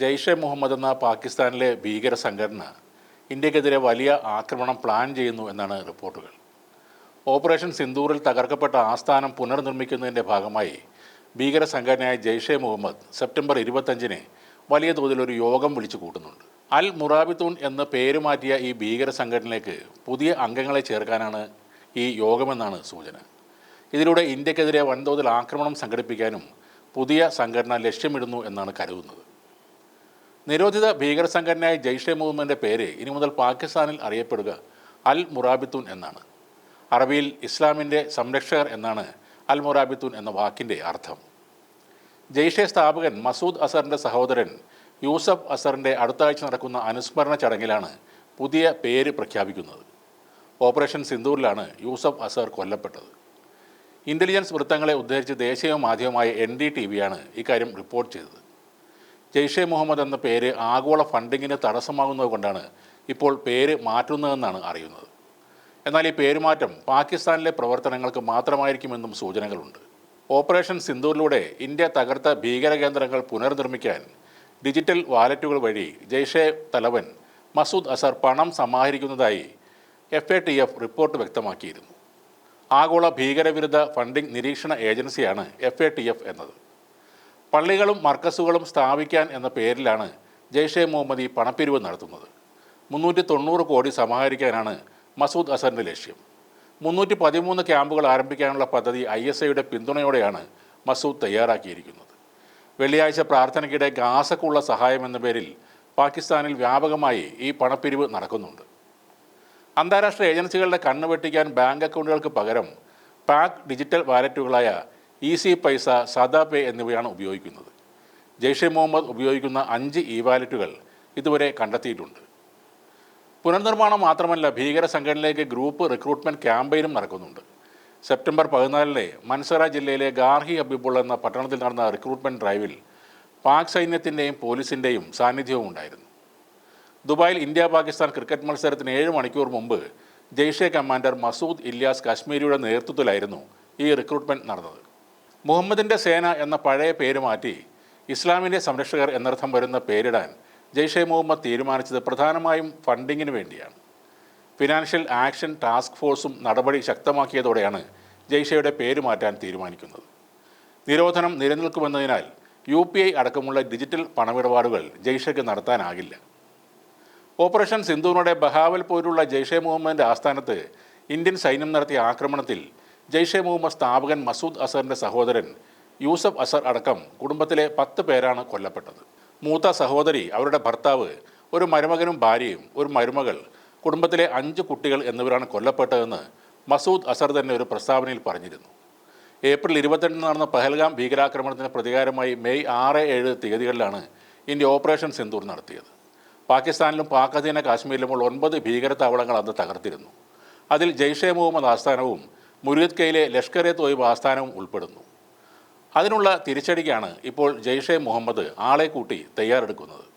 ജെയ്ഷെ മുഹമ്മദ് എന്ന പാകിസ്ഥാനിലെ ഭീകര സംഘടന ഇന്ത്യക്കെതിരെ വലിയ ആക്രമണം പ്ലാൻ ചെയ്യുന്നു എന്നാണ് റിപ്പോർട്ടുകൾ. ഓപ്പറേഷൻ സിന്ദൂറിൽ തകർക്കപ്പെട്ട ആസ്ഥാനം പുനർനിർമ്മിക്കുന്നതിന്റെ ഭാഗമായി ഭീകര സംഘടനയായ ജെയ്ഷെ മുഹമ്മദ് സെപ്റ്റംബർ ഇരുപത്തഞ്ചിന് വലിയ തോതിൽ ഒരു യോഗം വിളിച്ചു കൂട്ടുന്നുണ്ട്. അൽ മുറാബിത്തൂൺ എന്ന് പേര് മാറ്റിയ ഈ ഭീകര സംഘടനയിലേക്ക് പുതിയ അംഗങ്ങളെ ചേർക്കാനാണ് ഈ യോഗമെന്നാണ് സൂചന. ഇതിലൂടെ ഇന്ത്യക്കെതിരെ വൻതോതിൽ ആക്രമണം സംഘടിപ്പിക്കാനും പുതിയ സംഘടന ലക്ഷ്യമിടുന്നു എന്നാണ് കരുതുന്നത്. നിരോധിത ഭീകര സംഘടനയായ ജെയ്ഷെ മുഹമ്മദിന്റെ പേര് ഇനി മുതൽ പാകിസ്ഥാനിൽ അറിയപ്പെടുക അൽ മുറാബിത്തൂൻ എന്നാണ്. അറബിയിൽ ഇസ്ലാമിന്റെ സംരക്ഷകർ എന്നാണ് അൽ മുറാബിത്തൂൻ എന്ന വാക്കിന്റെ അർത്ഥം. ജെയ്ഷെ സ്ഥാപകൻ മസൂദ് അസറിന്റെ സഹോദരൻ യൂസഫ് അസറിന്റെ അടുത്താഴ്ച നടക്കുന്ന അനുസ്മരണ ചടങ്ങിലാണ് പുതിയ പേര് പ്രഖ്യാപിക്കുന്നത്. ഓപ്പറേഷൻ സിന്ദൂറിലാണ് യൂസഫ് അസർ കൊല്ലപ്പെട്ടത്. ഇന്റലിജൻസ് വൃത്തങ്ങളെ ഉദ്ധരിച്ച് ദേശീയ മാധ്യമമായ എൻ ഡി ടി വിയാണ് ഇക്കാര്യം റിപ്പോർട്ട് ചെയ്തത്. ജെയ്ഷെ മുഹമ്മദ് എന്ന പേര് ആഗോള ഫണ്ടിങ്ങിന് തടസ്സമാകുന്നത് കൊണ്ടാണ് ഇപ്പോൾ പേര് മാറ്റുന്നതെന്നാണ് അറിയുന്നത്. എന്നാൽ ഈ പേരുമാറ്റം പാകിസ്ഥാനിലെ പ്രവർത്തനങ്ങൾക്ക് മാത്രമായിരിക്കുമെന്നും സൂചനകളുണ്ട്. ഓപ്പറേഷൻ സിന്ദൂറിലൂടെ ഇന്ത്യ തകർത്ത ഭീകര കേന്ദ്രങ്ങൾ പുനർനിർമ്മിക്കാൻ ഡിജിറ്റൽ വാലറ്റുകൾ വഴി ജെയ്ഷെ തലവൻ മസൂദ് അസർ പണം സമാഹരിക്കുന്നതായി F A T F report വ്യക്തമാക്കിയിരുന്നു. ആഗോള ഭീകരവിരുദ്ധ ഫണ്ടിംഗ് നിരീക്ഷണ ഏജൻസിയാണ് എഫ് എ ടി എഫ് എന്നത്. പള്ളികളും മർക്കസുകളും സ്ഥാപിക്കാൻ എന്ന പേരിലാണ് ജെയ്ഷെ മുഹമ്മദ് പണപ്പിരിവ് നടത്തുന്നത്. മുന്നൂറ്റി തൊണ്ണൂറ് കോടി സമാഹരിക്കാനാണ് മസൂദ് അസറിന്റെ ലക്ഷ്യം. മുന്നൂറ്റി പതിമൂന്ന് ക്യാമ്പുകൾ ആരംഭിക്കാനുള്ള പദ്ധതി ഐ എസ് ഐയുടെ പിന്തുണയോടെയാണ് മസൂദ് തയ്യാറാക്കിയിരിക്കുന്നത്. വെള്ളിയാഴ്ച പ്രാർത്ഥനയ്ക്കിടെ ഗാസക്കുള്ള സഹായം എന്ന പേരിൽ പാകിസ്ഥാനിൽ വ്യാപകമായി ഈ പണപ്പിരിവ് നടക്കുന്നുണ്ട്. അന്താരാഷ്ട്ര ഏജൻസികളുടെ കണ്ണുവെട്ടിക്കാൻ ബാങ്ക് അക്കൗണ്ടുകൾക്ക് പകരം പാക് ഡിജിറ്റൽ വാലറ്റുകളായ ഈസി പൈസ സാദാ പേ എന്നിവയാണ് ഉപയോഗിക്കുന്നത്. ജെയ്ഷെ മുഹമ്മദ് ഉപയോഗിക്കുന്ന അഞ്ച് ഇ വാലറ്റുകൾ ഇതുവരെ കണ്ടെത്തിയിട്ടുണ്ട്. പുനർനിർമ്മാണം മാത്രമല്ല ഭീകര സംഘടനയിലേക്ക് ഗ്രൂപ്പ് റിക്രൂട്ട്മെന്റ് ക്യാമ്പയിനും നടക്കുന്നുണ്ട്. സെപ്റ്റംബർ പതിനാലിന് മൻസറ ജില്ലയിലെ ഗാർഹി ഹബീബുള്ള എന്ന പട്ടണത്തിൽ നടന്ന റിക്രൂട്ട്മെന്റ് ഡ്രൈവിൽ പാക് സൈന്യത്തിന്റെയും പോലീസിന്റെയും സാന്നിധ്യവും ഉണ്ടായിരുന്നു. ദുബായിൽ ഇന്ത്യ പാകിസ്ഥാൻ ക്രിക്കറ്റ് മത്സരത്തിന് ഏഴ് മണിക്കൂർ മുമ്പ് ജെയ്ഷെ കമാൻഡർ മസൂദ് ഇല്യാസ് കാശ്മീരിയുടെ നേതൃത്വത്തിലായിരുന്നു ഈ റിക്രൂട്ട്മെന്റ് നടന്നത്. മുഹമ്മദിന്റെ സേന എന്ന പഴയ പേര് മാറ്റി ഇസ്ലാമിന്റെ സംരക്ഷകർ എന്നർത്ഥം വരുന്ന പേരിടാൻ ജെയ്ഷെ മുഹമ്മദ് തീരുമാനിച്ചത് പ്രധാനമായും ഫണ്ടിങ്ങിന് വേണ്ടിയാണ്. ഫിനാൻഷ്യൽ ആക്ഷൻ ടാസ്ക് ഫോഴ്സും നടപടി ശക്തമാക്കിയതോടെയാണ് ജെയ്ഷയുടെ പേര് മാറ്റാൻ തീരുമാനിക്കുന്നത്. നിരോധനം നിലനിൽക്കുമെന്നതിനാൽ യു പി ഐ അടക്കമുള്ള ഡിജിറ്റൽ പണമിടപാടുകൾ ജെയ്ഷയ്ക്ക് നടത്താനാകില്ല. ഓപ്പറേഷൻ സിന്ധുവിനോടെ ബഹാവൽ പോലുള്ള ജെയ്ഷെ മുഹമ്മദിന്റെ ആസ്ഥാനത്ത് ഇന്ത്യൻ സൈന്യം നടത്തിയ ആക്രമണത്തിൽ ജെയ്ഷെ മുഹമ്മദ് സ്ഥാപകൻ മസൂദ് അസറിന്റെ സഹോദരൻ യൂസഫ് അസർ അടക്കം കുടുംബത്തിലെ പത്ത് പേരാണ് കൊല്ലപ്പെട്ടത്. മൂത്ത സഹോദരി അവരുടെ ഭർത്താവ് ഒരു മരുമകനും ഭാര്യയും ഒരു മരുമകൾ കുടുംബത്തിലെ അഞ്ച് കുട്ടികൾ എന്നിവരാണ് കൊല്ലപ്പെട്ടതെന്ന് മസൂദ് അസർ തന്നെ ഒരു പ്രസ്താവനയിൽ പറഞ്ഞിരുന്നു. ഏപ്രിൽ ഇരുപത്തെട്ടിന് നടന്ന പഹൽഗാം ഭീകരാക്രമണത്തിന് പ്രതികാരമായി മെയ് ആറ് ഏഴ് തീയതികളിലാണ് ഇന്ത്യ ഓപ്പറേഷൻ സിന്ദൂർ നടത്തിയത്. പാകിസ്ഥാനിലും പാക് അധീന കാശ്മീരിലുമുള്ള ഒൻപത് ഭീകര താവളങ്ങൾ അന്ന് തകർത്തിരുന്നു. അതിൽ ജെയ്ഷെ മുഹമ്മദ് ആസ്ഥാനവും മുരീദ് കെയിലെ ലഷ്കർ എ തോയിബ് ആസ്ഥാനവും ഉൾപ്പെടുന്നു. അതിനുള്ള തിരിച്ചടിക്കാണ് ഇപ്പോൾ ജെയ്ഷെ മുഹമ്മദ് ആളെ കൂട്ടി തയ്യാറെടുക്കുന്നത്.